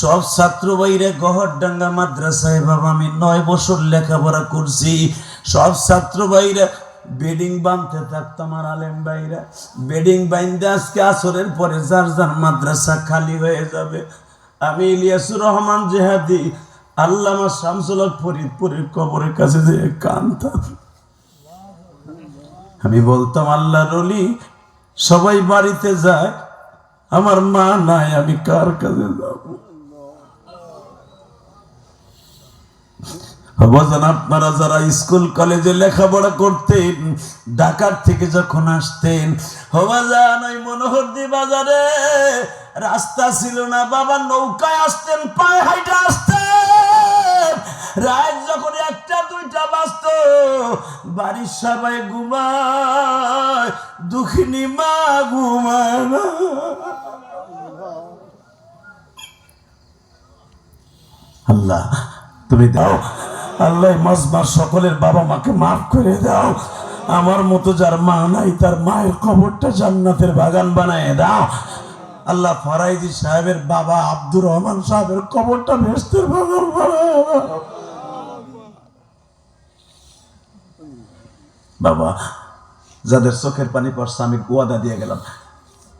সব ছাত্র বাইরে গহরডাঙ্গা মাদ্রাসায়, বাবা, আমি নয় বছর লেখাপড়া করছি। সব ছাত্র বাইরে বেডিং বাঁধতে থাকতাম আর আলেম বাইরা। বেডিং বাইন্দে আজকে আসরের পরে যার যার মাদ্রাসা খালি হয়ে যাবে। আমি ইলিয়াসুর রহমান জেহাদি, আল্লামা শামসুল ফরিদপুরের কবরের কাছে যে কান্তাম আমি বলতাম আল্লাহ রলি সবাই বাড়িতে যায় আমার মা নাই, আমি কার কাছে যাব? বাজান আপনারা যারা স্কুল, কলেজে লেখাপড়া করতেন ঢাকার থেকে যখন আসতেন হবাজান ওই মনোহরদি বাজারে। রাস্তা ছিল না, বাবা নৌকায় আসতেন, পায়ে হাইটা আসতেন। রাত যখন একটা, দুইটা বাজত, বাড়ির সবাই ঘুমায়, দুঃখিনী মা ঘুমায় আল্লাহ, তুমি দাও। আল্লাহ মাসবার সকলের বাবা মাকে মাফ করে দাও। আমার মতো যার মা নাই, তার মায়ের কবরটা জান্নাতের বাগান বানায় দাও। আল্লাহ, ফরাইজি সাহেবের বাবা আব্দুর রহমান সাহেবের কবরটা ভেস্তের বাগান বানায় বাবা, যাদের চোখের পানি পড়ছে, আমি ওয়াদা দিয়ে গেলাম।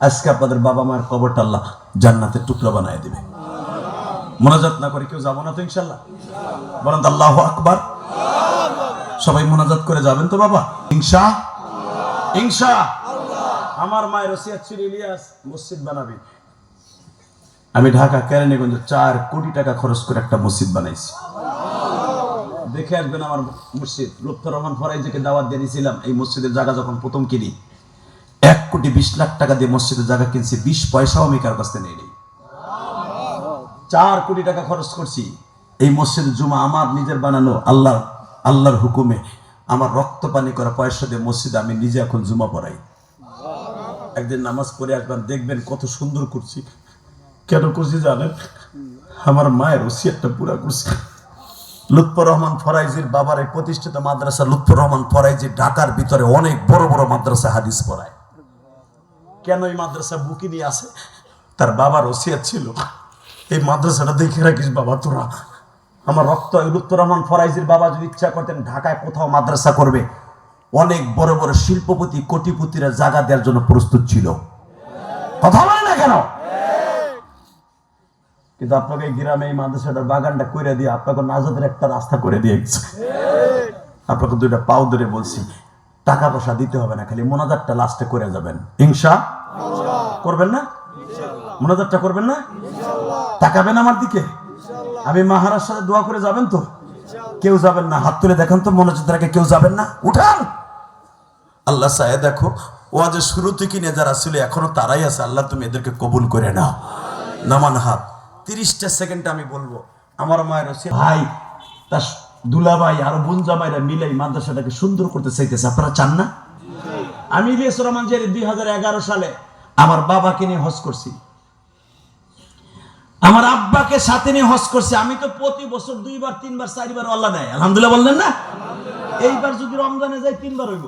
আজকে আপনাদের বাবা মায়ের কবরটা আল্লাহ জান্নাতের টুকরা বানায় দিবে। মোনাজাত না করে কেউ যাব না তো ইনশাল্লাহ। বলেন আল্লাহ আকবার। সবাই মোনাজাত করে যাবেন তো বাবা? ইনশা? ইনশা? আমার মায়ের ছিল ইলিয়াস মসজিদ বানাবি। আমি ঢাকা, কেরানীগঞ্জে চার কোটি টাকা খরচ করে একটা মসজিদ বানাইছি। দেখে আসবেন আমার মসজিদ। লুৎফর রহমান ফরাইজিকে দাওয়াত দিয়ে দিয়েছিলাম, এই মসজিদের জায়গা যখন প্রথম কিনি, এক কোটি বিশ লাখ টাকা দিয়ে মসজিদের জায়গা কিনছি, বিশ পয়সাও আমি কারও কাছ থেকে নেই চার কোটি টাকা খরচ করছি। এই মসজিদ জুমা আমার নিজের বানানো, আল্লাহ, আল্লাহর হুকুমে। আমার রক্ত পানি করা পয়সা দিয়ে মসজিদে আমি নিজে এখন জুমা পড়াই। একদিন নামাজ পড়ে আসবেন, দেখবেন কত সুন্দর করছি কেন করছি জানেন? আমার মায়ের ওসিয়াতটা পুরা করছি লুৎফর রহমান ফরাইজির বাবার এই প্রতিষ্ঠিত মাদ্রাসা লুৎফর রহমান ফরাইজি ঢাকার ভিতরে অনেক বড় বড় মাদ্রাসা হাদিস পড়ায়। কেন এই মাদ্রাসা বুকি নিয়ে আসে? তার বাবার ওসিয়াত ছিল। এই মাদ্রাসাটা দেখে রাখিস বাবা তোরা। আমার রক্ত লুৎফর রহমান ফরাইজির বাবা যদি ইচ্ছা করতেন ঢাকায় কোথাও মাদ্রাসা করবে। অনেক বড় বড় শিল্পপতি, কোটিপতিরা জায়গা দেওয়ার জন্য প্রস্তুত ছিল। কথা বলে না কেন? কিন্তু আপনাকে গ্রামে এই মাদ্রাসাটার বাগানটা করে দিয়ে আপনাকে নাজাদের একটা রাস্তা করে দিয়ে গেছে। আপনাকে দুইটা পাও ধরে বলছি, টাকা পয়সা দিতে হবে না, খালি মোনাজারটা লাস্টে করে যাবেন। ইনশা? করবেন না? মোনাজারটা করবেন না? তাকাবেন আমার দিকে। আমি মাহারার সাথে দোয়া করে যাবেন তো? কেউ যাবেন না। হাত তুলে দেখেন তো, মোনাজাত রাখে কেউ যাবেন না? উঠান! আল্লাহ সাহেব, দেখো ও আজ শুরু থেকে নিয়ে যারা ছিল এখনও তারাই আছে। আল্লাহ তুমি এদেরকে কবুল করে নাও। নামান হাত। তিরিশটা সেকেন্ড আমি বলব। আমার মায়ের ভাই তার দুলাভাই আরও বোন জামাইরা মিলে মাদ্রাসাটাকে সুন্দর করতে চাইতেছে। আপনারা চান না? আমি ইলিয়াস রহমান জেরি দুই সালে আমার বাবাকে নিয়ে হজ করছি। আমার আব্বাকে সাথে নিয়ে হজ করছে। আমি তো প্রতি বছর দুইবার, তিনবার, চারবার আল্লাহ নেয় আলহামদুলিল্লাহ বললেন না? এইবার যদি রমজানে যাই, তিনবার হইব।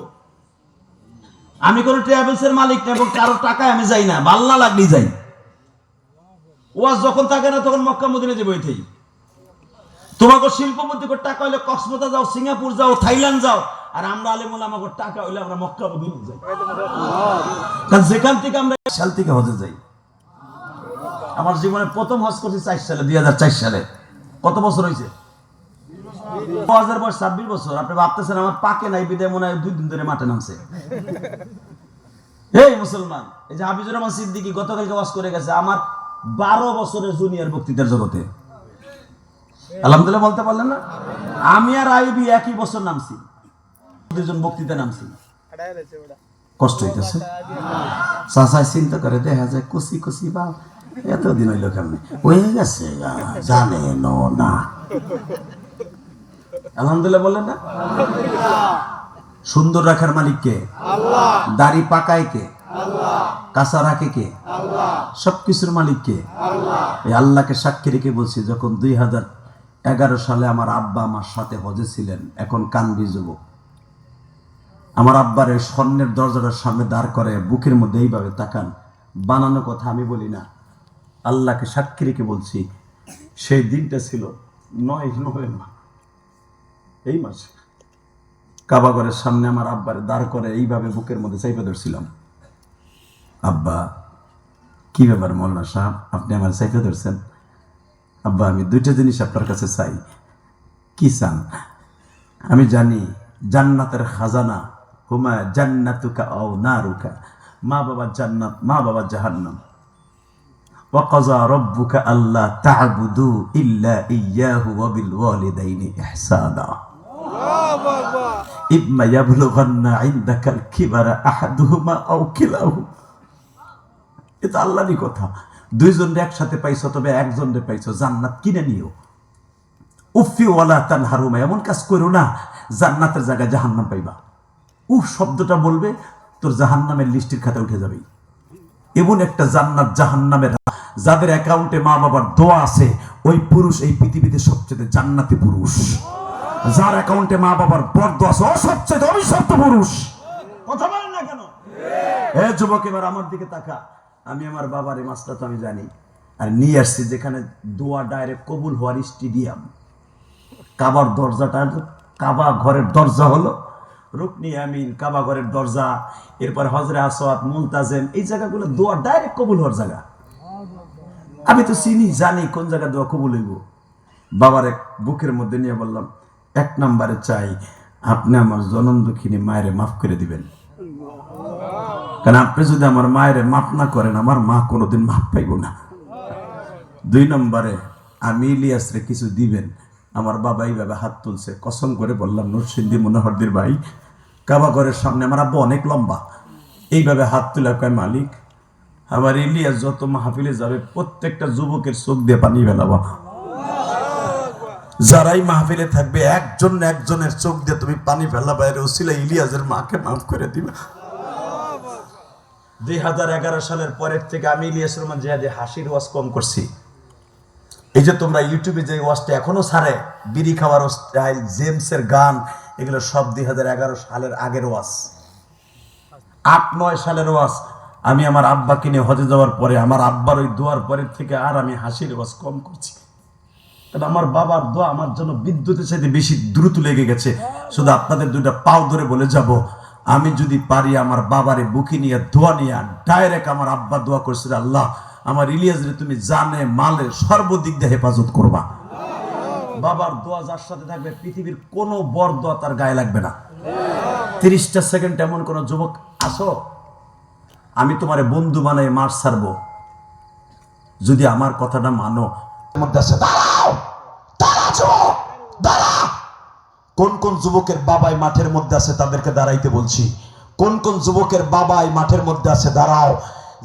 আমি কোনো ট্রাভেলস এর মালিক না এবং কারও টাকায় আমি যাই না। বাল্লা লাগলি যাই। ওয়াজ যখন থাকে না, তখন মক্কা মদিনে যাব এতেই তোমাকে শিল্পপতি করে টাকা হইলে কক্সবাজার যাও, সিঙ্গাপুর যাও, থাইল্যান্ড যাও, আর আমরা আলেমুল আমাকে টাকা হইলে আমরা মক্কা মদিনে যাই। কারণ যেখান থেকে আমরা সাল থেকে হজে যাই। আমার জীবনে প্রথম হজ করছি চার সালে, দুই হাজার চার সালে। কত বছর হয়েছে? হজের বয়স, ছাব্বিশ বছর। আপনি ভাবতেছেন আমার পাকে নাই, বিদায় মনে হয় দুই দিন ধরে মাঠে নামছে। মুসলমান, এই যে হাফিজুর রহমান সিদ্দিকি গতকালকে ওয়াজ করে গেছে আমার বারো বছরের জুনিয়র বক্তৃতার জগতে। আলহামদুলিল্লাহ বলতে পারলেন না? আমি আর আইবি একই বছর নামছি। দুজন বক্তৃতা নামছি। কষ্ট হইতেছে। চিন্তা করে, দেখা যায় কুচি কুচি বা এতদিন হইল কেমনি? হয়ে গেছে জানে না। আলহামদুলিল্লাহ বললেন না? সুন্দর রাখার মালিক কে? দাড়ি পাকায় কে? কাঁচা রাখে কে? সবকিছুর মালিক কে? এই আল্লাহকে সাক্ষী রেখে বলছি, যখন দুই হাজার এগারো সালে আমার আব্বা আমার সাথে হজে ছিলেন, এখন কানবি যুবক। আমার আব্বার এই স্বর্ণের দরজাটার সামনে দাঁড় করে বুকের মধ্যে এইভাবে তাকান। বানানো কথা আমি বলি না। আল্লাহকে সাক্ষী রেখে বলছি, সেই দিনটা ছিল নয় নভেম্বর, এই মাসে। কাবাগরের সামনে আমার আব্বারে দাঁড় করে এইভাবে বুকের মধ্যে চাইপে ধরছিলাম। আব্বা, কি ব্যাপার মৌলানা সাহেব? আপনি আমার চাইপে ধরছেন। আব্বা, আমি দুইটা জিনিস আপনার কাছে চাই। কি চান? আমি জানি জান্নাতের খাজানা, হুমা জান্নাতুকা ও নারুকা। মা বাবা জান্নাত, মা বাবা জাহান্নাম। আল্লাহ ইল্লা কথা। দুইজনরে একসাথে পাইছো, তবে একজনরে পাইছ, জান্নাত কিনে নিও। উফি তান হারুমা এমন কাজ করো না, জান্নাতের জায়গায় জাহান্নাম পাইবা। উহ, শব্দটা বলবে, তোর জাহান্নামের লিস্টির খাতা উঠে যাবেই এমন একটা জান্নাত জাহান্নামের যাদের অ্যাকাউন্টে মা বাবার দোয়া আছে, ওই পুরুষ এই পৃথিবীতে সবচেয়ে জান্নাতি পুরুষ। যার অ্যাকাউন্টে মা বাবার বর্দ আছে, ও সবচেয়ে অভিশপ্ত পুরুষ। কথা বলেন না কেন? এ যুবক, এবার আমার দিকে তাকা। আমি আমার বাবার এই মাছটা তো আমি জানি। আর নিয়ে আসছি যেখানে দোয়া ডাইরেক্ট কবুল হওয়ার স্টেডিয়াম। কাবার দরজাটা, কাবা ঘরের দরজা হলো। রুকনি আমিন, কাবা ঘরের দরজা, এরপর হজরে আসওয়াত মুলতাজেম এই জায়গাগুলো দোয়া ডাইরেক্ট কবুল হওয়ার জায়গা। আমি তো চিনি, জানি কোন জায়গা দোয়া কবুল হইব। বাবার এক বুকের মধ্যে নিয়ে বললাম, এক নম্বরে চাই, আপনি আমার জনম দুঃখিনী মায়েরে মাফ করে দিবেন। কারণ আপনি যদি আমার মায়ের মাফ না করেন, আমার মা কোনোদিন মাফ পাইব না। দুই নম্বরে, আমি ইলিয়াসরে কিছু দিবেন আমার বাবা এইভাবে হাত তুলছে, কসম করে বললাম নরসিংদী মনোহরদির ভাই, কাবা ঘরের সামনে আমার আব্বা অনেক লম্বা। এইভাবে হাত তুলে কয়, মালিক, আমার ইলিয়াস যত মাহফিলে যাবে, প্রত্যেকটা যুবকের চোখ দিয়ে পানি ফেলাবা। যারাই মাহফিলে থাকবে, একজন একজনের চোখ দিয়ে তুমি পানি ফেলাবা বাইরে ওসিলা ইলিয়াসের মাকে মাফ করে দিবা। দুই হাজার এগারো সালের পরের থেকে আমি ইলিয়াস জিহাদি হাসির ওয়াজ কম করছি। এই যে তোমরা ইউটিউবে যে ওয়াজটা এখনও ছাড়ে বিড়ি খাওয়ার স্টাইল জেমসের গান, এগুলো সব দুই হাজার এগারো সালের আগের ওয়াজ আট, নয় সালের ওয়াজ আমি আমার আব্বাকে নিয়ে হজে যাওয়ার পরে, আমার আব্বার ওই দোয়ার পরের থেকে আর আমি হাসির ওয়াজ কম করছি। কারণ আমার বাবার দোয়া আমার জন্য বিদ্যুতের সাথে বেশি দ্রুত লেগে গেছে। শুধু আপনাদের দুইটা পাও ধরে বলে যাব আমি যদি পারি আমার বাবারে বুকি নিয়ে দোয়া নিয়ে ডাইরেক্ট আমার আব্বা দোয়া করছিল, আল্লাহ, আমার ইলিয়াসরে তুমি জানে মালে সর্বদিক দিয়ে হেফাজত করবা। বাবার দোয়া যার সাথে থাকবে, পৃথিবীর কোনো বর দোয়া তার গায়ে লাগবে না। তিরিশটা সেকেন্ড এমন কোন যুবক আসো, আমি তোমারে বন্ধু বানাই, মার ছাড়বো যদি আমার কথাটা মানো মধ্যে আছে দাঁড়াও দাঁড়া যুবক দাঁড়া কোন কোন যুবকের বাবাই মাঠের মধ্যে আছে তাদেরকে দাঁড়াইতে বলছি। কোন কোন যুবকের বাবাই মাঠের মধ্যে আছে দাঁড়াও।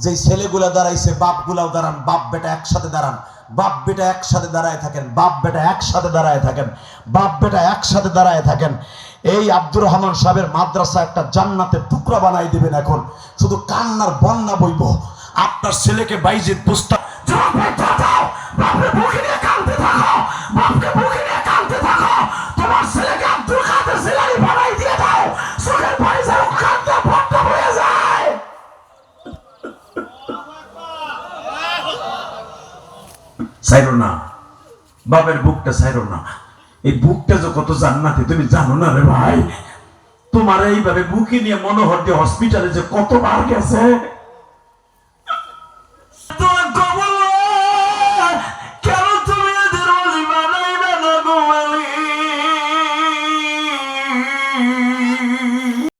যেই ছেলেগুলা দাঁড়াইছে, বাপগুলাও দাঁড়ান, বাপ বেটা একসাথে দাঁড়ান। বাপ বেটা একসাথে দাঁড়ায় থাকেন, বাপ বেটা একসাথে দাঁড়ায় থাকেন, বাপ বেটা একসাথে দাঁড়ায় থাকেন। এই আব্দুর রহমান সাহেবের মাদ্রাসা একটা জান্নাতের টুকরা বানাই দিবেন এখন। শুধু কান্নার বন্যা বইব। আপনার ছেলেকে বাইজিৎ পুস্তক সাইরো না। বাপের বুকটা সাইরো না। এই বুকটা যে কত জান্নাতি, তুমি জানো না রে ভাই? তোমার এইভাবে বুকে নিয়ে মনোহর দিয়ে হসপিটালে যে কতবার গেছে?